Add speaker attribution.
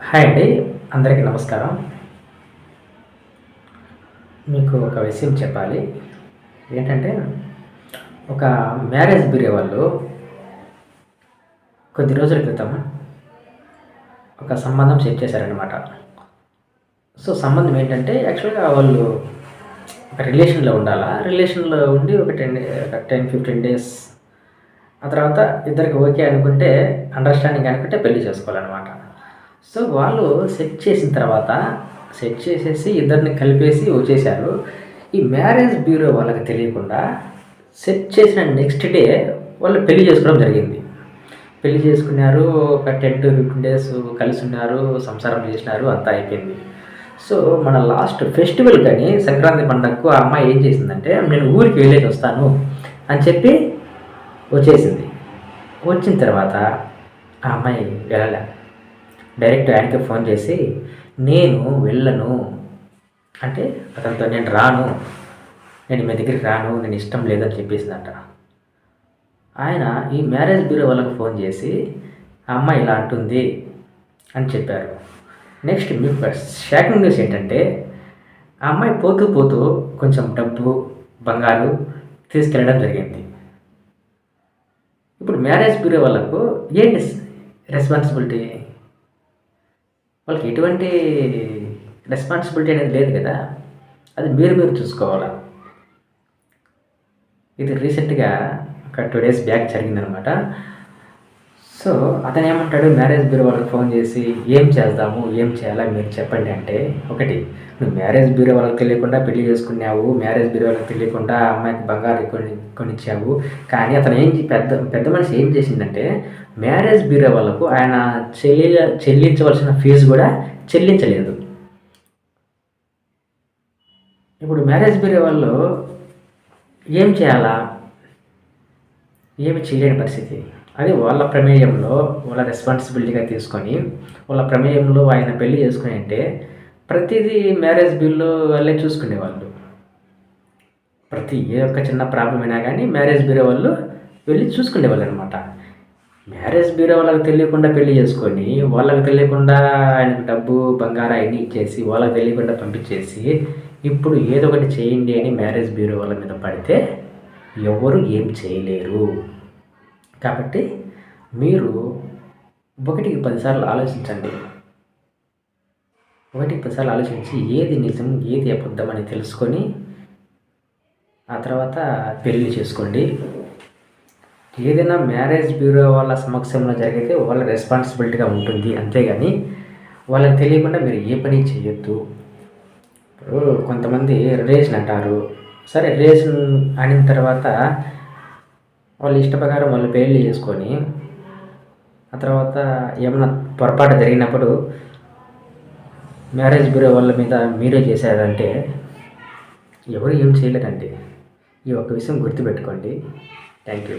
Speaker 1: Hi అండి అందరికీ నమస్కారం. మీకు ఒక విషయం చెప్పాలి. ఏంటంటే ఒక మ్యారేజ్ బ్యూరో వాళ్ళు కొద్ది రోజుల క్రితం ఒక సంబంధం సెట్ చేశారనమాట సో సంబంధం ఏంటంటే యాక్చువల్గా వాళ్ళు ఒక రిలేషన్లో ఉండాలా? రిలేషన్లో ఉండి ఒక టెన్ ఒక టెన్ ఫిఫ్టీన్ డేస్ ఆ తర్వాత ఇద్దరికి ఓకే అనుకుంటే అండర్స్టాండింగ్ అనుకుంటే పెళ్ళి చేసుకోవాలన్నమాట. సో వాళ్ళు సెట్ చేసిన తర్వాత సెట్ చేసేసి ఇద్దరిని కలిపేసి వచ్చేసారు ఈ మ్యారేజ్ బ్యూరో వాళ్ళకి తెలియకుండా సెట్ చేసిన నెక్స్ట్ డే వాళ్ళు పెళ్ళి చేసుకోవడం జరిగింది. పెళ్ళి చేసుకున్నారు ఒక టెన్ టు ఫిఫ్టీన్ డేస్ కలిసి ఉన్నారు సంసారం చేసినారు అంతా అయిపోయింది. సో మన లాస్ట్ ఫెస్టివల్ కానీ సంక్రాంతి పండగకు ఆ అమ్మాయి ఏం చేసిందంటే నేను ఊరికి వెళ్ళేసి వస్తాను అని చెప్పి వచ్చేసింది. వచ్చిన తర్వాత ఆ అమ్మాయి వెళ్ళలే. డైరెక్ట్ ఆయనకి ఫోన్ చేసి నేను వెళ్ళను. అంటే అతనితో నేను రాను. నేను మీ దగ్గరికి రాను. నేను ఇష్టం లేదని చెప్పేసిందంట. ఆయన ఈ మ్యారేజ్ బ్యూరో వాళ్ళకి ఫోన్ చేసి ఆ అమ్మాయి ఇలా అంటుంది అని చెప్పారు. నెక్స్ట్ మీ షాకింగ్ న్యూస్ ఏంటంటే ఆ అమ్మాయి పోతూ పోతూ కొంచెం డబ్బు బంగారు తీసుకెళ్ళడం జరిగింది. ఇప్పుడు మ్యారేజ్ బ్యూరో వాళ్ళకు ఏంటి రెస్పాన్సిబిలిటీ? వాళ్ళకి ఎటువంటి రెస్పాన్సిబిలిటీ అనేది లేదు కదా. అది మీరు మీరు చూసుకోవాలా. ఇది రీసెంట్గా ఒక టూ డేస్ బ్యాక్ జరిగిందనమాట సో అతను ఏమంటాడు మ్యారేజ్ బ్యూరో వాళ్ళకి ఫోన్ చేసి ఏం చేద్దాము ఏం చేయాలా మీరు చెప్పండి అంటే ఒకటి నువ్వు మ్యారేజ్ బ్యూరో వాళ్ళకి తెలియకుండా పెళ్ళి చేసుకున్నావు మ్యారేజ్ బ్యూరో వాళ్ళకి తెలియకుండా అమ్మాయికి బంగారు కొని కొనిచ్చావు. కానీ అతను ఏం పెద్ద పెద్ద మనిషి ఏం చేసిందంటే మ్యారేజ్ బ్యూరో వాళ్ళకు ఆయన చెల్లి చెల్లించవలసిన ఫీజు కూడా చెల్లించలేదు. ఇప్పుడు మ్యారేజ్ బ్యూరో వాళ్ళు ఏం చేయాలా? ఏమి చేయలేని పరిస్థితి. అది వాళ్ళ ప్రమేయంలో వాళ్ళ రెస్పాన్సిబిలిటీగా తీసుకొని వాళ్ళ ప్రమేయంలో ఆయన పెళ్ళి చేసుకుని అంటే ప్రతిదీ మ్యారేజ్ బిల్లు వాళ్ళే చూసుకునే వాళ్ళు ప్రతి ఏ ఒక్క చిన్న ప్రాబ్లం అయినా కానీ మ్యారేజ్ బ్యూరో వాళ్ళు వెళ్ళి చూసుకునేవాళ్ళు అనమాట మ్యారేజ్ బ్యూరో వాళ్ళకి తెలియకుండా పెళ్ళి చేసుకొని వాళ్ళకి తెలియకుండా ఆయనకు డబ్బు బంగారం అన్నీ ఇచ్చేసి వాళ్ళకి తెలియకుండా పంపించేసి ఇప్పుడు ఏదో ఒకటి చేయండి అని మ్యారేజ్ బ్యూరో వాళ్ళ మీద పడితే ఎవరు ఏం చేయలేరు. కాబట్టి మీరు ఒకటికి పదిసార్లు ఆలోచించండి. ఒకటికి పదిసార్లు ఆలోచించి ఏది నిజం ఏది అబద్ధం అని తెలుసుకొని ఆ తర్వాత పెళ్ళి చేసుకోండి. ఏదైనా మ్యారేజ్ బ్యూరో వాళ్ళ సమక్షంలో జరిగితే వాళ్ళ రెస్పాన్సిబిలిటీగా ఉంటుంది. అంతేగాని వాళ్ళకి తెలియకుండా మీరు ఏ పని చేయొద్దు. ఇప్పుడు కొంతమంది రిలేషన్ అంటారు. సరే రిలేషన్ అయిన తర్వాత వాళ్ళ ఇష్ట ప్రకారం వాళ్ళు పెళ్ళి చేసుకొని ఆ తర్వాత ఏమైనా పొరపాటు జరిగినప్పుడు మ్యారేజ్ బ్యూరో వాళ్ళ మీద మీరే చేశారంటే ఎవరు ఏం చేయలేరండి ఈ ఒక్క విషయం గుర్తుపెట్టుకోండి. Thank you.